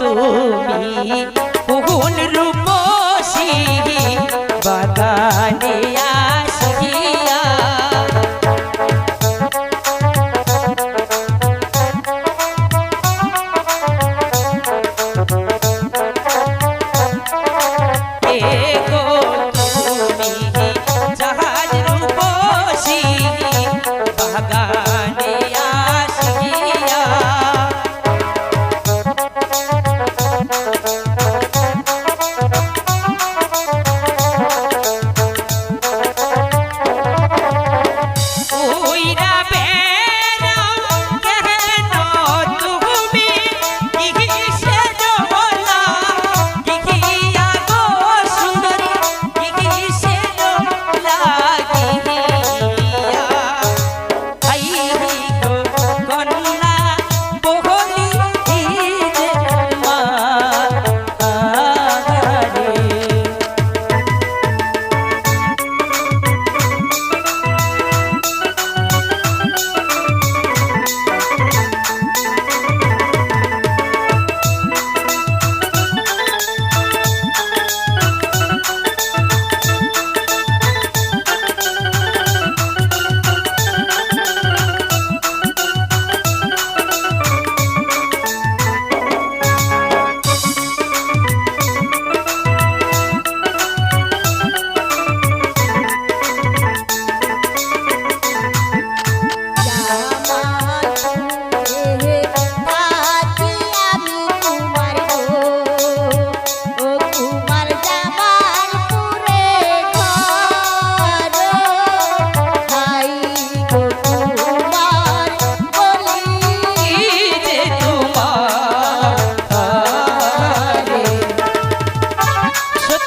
তুমি কোন রূপসী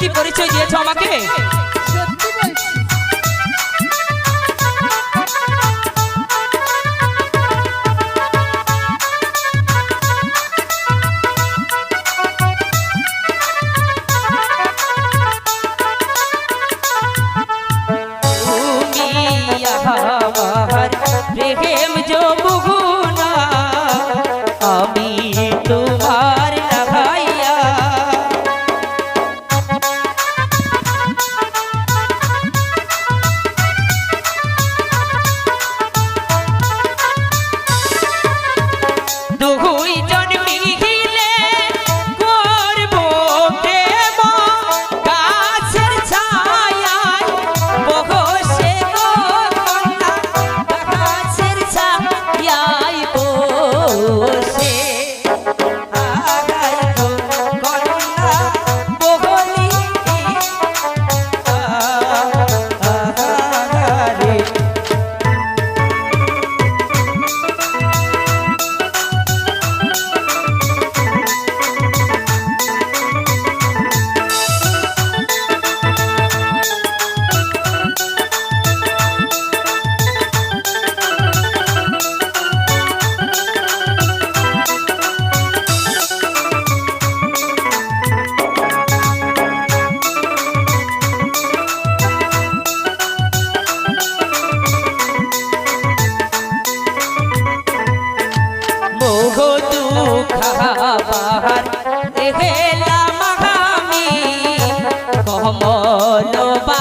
পরিচয় দিয়েছ আমাকে? খাবার দেহেলাম আমি কমল বা